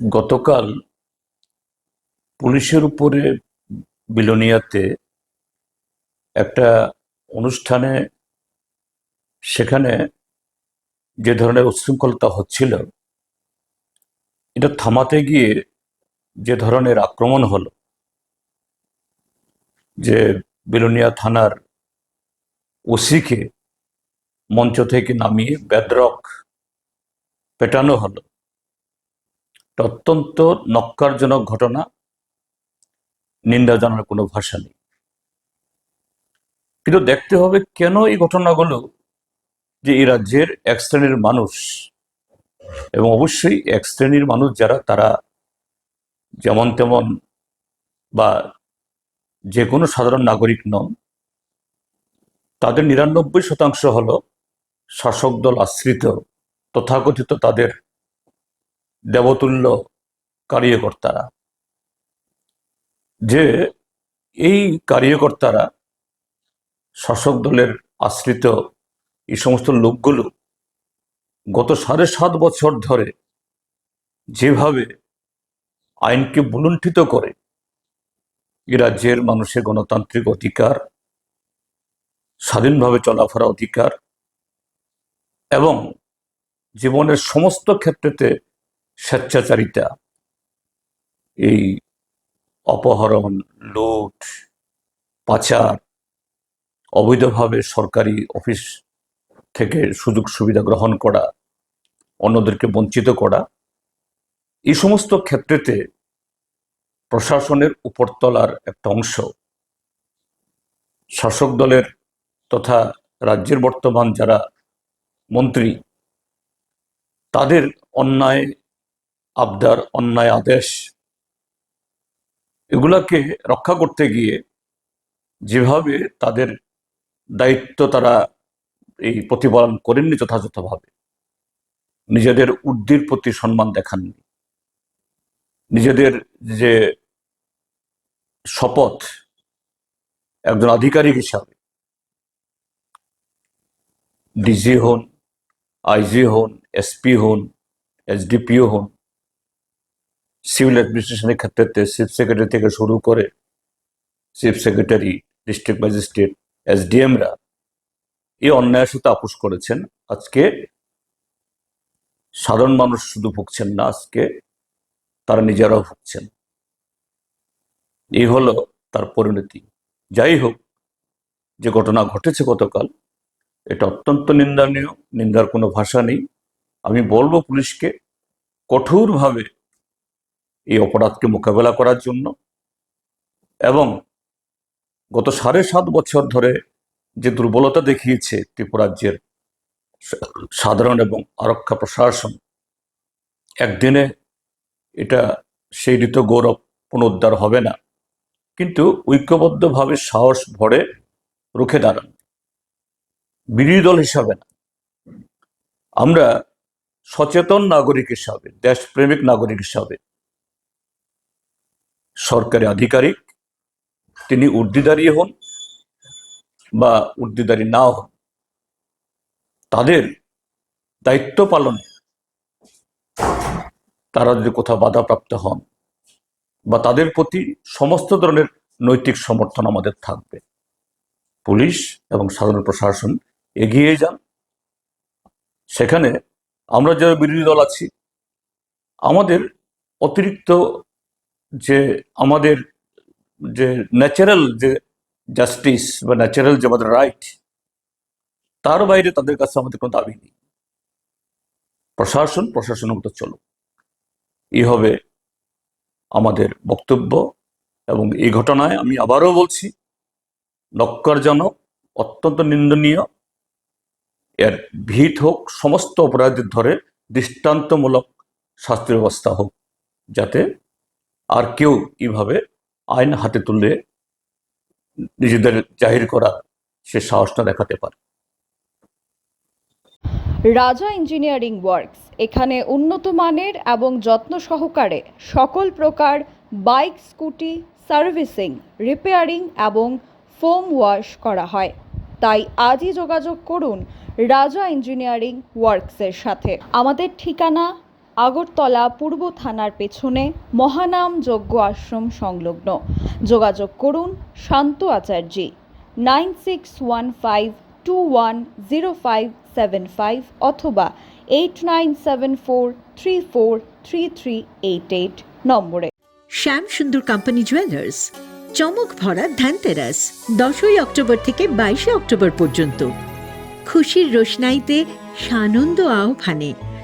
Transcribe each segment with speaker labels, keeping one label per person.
Speaker 1: গতকাল পুলিশের উপরে বিলোনিয়াতে একটা অনুষ্ঠানে সেখানে যে ধরনের উচ্ছৃঙ্খলতা হচ্ছিল, এটা থামাতে গিয়ে যে ধরনের আক্রমণ হলো, যে বিলোনিয়া থানার ওসিকে মঞ্চ থেকে নামিয়ে বেদরক পেটানো হলো অত্যন্ত নক্কারজনক ঘটনা। নিন্দা জানার কোনো ভাষা নেই। কিন্তু দেখতে হবে কেন এই ঘটনাগুলো, যে এই রাজ্যের এক শ্রেণির মানুষ এবং অবশ্যই এক শ্রেণির মানুষ যারা, তারা যেমন তেমন বা যে কোনো সাধারণ নাগরিক নন, তাদের নিরানব্বই শতাংশ হলো শাসক দল আশ্রিত, তথাকথিত তাদের দেবতুল্য কার্যকর্তারা। যে এই কার্যকর্তারা শাসক দলের আশ্রিত এই সমস্ত লোকগুলো গত সাড়ে সাত বছর ধরে যেভাবে আইনকে বুলুণ্ঠিত করে, এ রাজ্যের মানুষের গণতান্ত্রিক অধিকার, স্বাধীনভাবে চলাফেরা অধিকার এবং জীবনের সমস্ত ক্ষেত্রেতে স্বেচ্ছাচারিতা, এই অপহরণ, লুট, পাচার, অবৈধভাবে সরকারি অফিস থেকে সুযোগ সুবিধা গ্রহণ করা, অন্যদেরকে বঞ্চিত করা, এই সমস্ত ক্ষেত্রেতে প্রশাসনের উপরতলার একটা অংশ শাসক দলের তথা রাজ্যের বর্তমান যারা মন্ত্রী, তাদের অন্যায় আবদার, অন্যায়, আদেশ। এগুলাকে রক্ষা করতে গিয়ে যেভাবে তাদের দায়িত্ব তারা এই প্রতিপালন করেননি যথাযথভাবে, নিজেদের উর্দির প্রতি সম্মান দেখাননি, নিজেদের যে শপথ একজন আধিকারিক হিসাবে, ডিজি হন, আইজি হন, এসপি হন, এসডিপিও হন সিভিল অ্যাডমিনিস্ট্রেশনের ক্ষেত্রে চিফ সেক্রেটারি থেকে শুরু করে চিফ সেক্রেটারি ডিস্ট্রিক্ট ম্যাজিস্ট্রেট এসডিএমরা এই অন্যায়ের সাথে আপোষ করেছেন। আজকে সাধারণ মানুষ শুধু ভুগছেন না, আজকে তারা নিজেরাও ভুগছেন। এই হলো তার পরিণতি। যাই হোক, যে ঘটনা ঘটেছে গতকাল, এটা অত্যন্ত নিন্দনীয়, নিন্দার কোনো ভাষা নেই। আমি বলব পুলিশকে কঠোরভাবে এই অপরাধকে মোকাবেলা করার জন্য। এবং গত সাড়ে সাত বছর ধরে যে দুর্বলতা দেখিয়েছে ত্রিপুরাজ্যের সাধারণ এবং আরক্ষা প্রশাসন, একদিনে এটা সেই ঋত গৌরব পুনরুদ্ধার হবে না। কিন্তু ঐক্যবদ্ধভাবে সাহস ভরে রুখে দাঁড়ান। বিরোধী দল হিসাবে না। আমরা সচেতন নাগরিক হিসাবে, দেশপ্রেমিক নাগরিক হিসাবে সরকারি আধিকারিক, তিনি উর্দিদারি হন বা উর্দিদারি না হন, তাদের দায়িত্ব পালনে তারা যদি কোথাও বাধাপ্রাপ্ত হন বা তাদের প্রতি সমস্ত ধরনের নৈতিক সমর্থন আমাদের থাকবে। পুলিশ এবং সাধারণ প্রশাসন এগিয়ে যান। সেখানে আমরা যারা বিরোধী দল আছি, আমাদের অতিরিক্ত যে আমাদের যে ন্যাচারাল যে জাস্টিস বা ন্যাচারাল যে আমাদের রাইট তার বাইরে তাদের কাছে আমাদের কোনো দাবি নেই। প্রশাসন, প্রশাসনের মতো চলো এই হবে আমাদের বক্তব্য এবং এই ঘটনায় আমি আবারও বলছি, নক্করজনক, অত্যন্ত নিন্দনীয়, এর ভিত হোক, সমস্ত অপরাধীর ধরে দৃষ্টান্তমূলক শাস্তি ব্যবস্থা হোক, যাতে আর কেউ এইভাবে আইন হাতে তুলে নিজেদের জাহির করা সে সাহসটা দেখাতে পারে।
Speaker 2: রাজা ইঞ্জিনিয়ারিং ওয়ার্কস, এখানে উন্নত মানের এবং যত্ন সহকারে সকল প্রকার বাইক, স্কুটি, সার্ভিসিং, রিপেয়ারিং এবং ফোম ওয়াশ করা হয়। তাই আজই যোগাযোগ করুন রাজা ইঞ্জিনিয়ারিং ওয়ার্কসের সাথে। আমাদের ঠিকানা আগরতলা পূর্ব থানার পেছনে মহানাম যজ্ঞ আশ্রম সংলগ্ন। যোগাযোগ করুন Shanta Acharyi, nine six one five two one zero five seven five অথবা eight nine seven four three four three three eight eight নম্বরে।
Speaker 3: শ্যাম সুন্দর কোম্পানি জুয়েলার্স, চমক ভরা ধ্যানতেরাস দশই অক্টোবর থেকে বাইশে অক্টোবর পর্যন্ত। খুশির রোশনাইতে সানন্দ আহ্বানে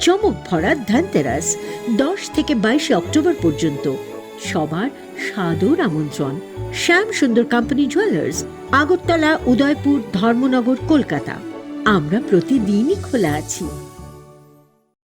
Speaker 3: চমক ভরা ধনতেরাস, দশ থেকে বাইশে অক্টোবর পর্যন্ত। সবার সাদর আমন্ত্রণ। Shyam Sundar company jewellers Agartala, Udaipur, Dharmanagar, Kolkata. আমরা প্রতিদিনই খোলা আছি।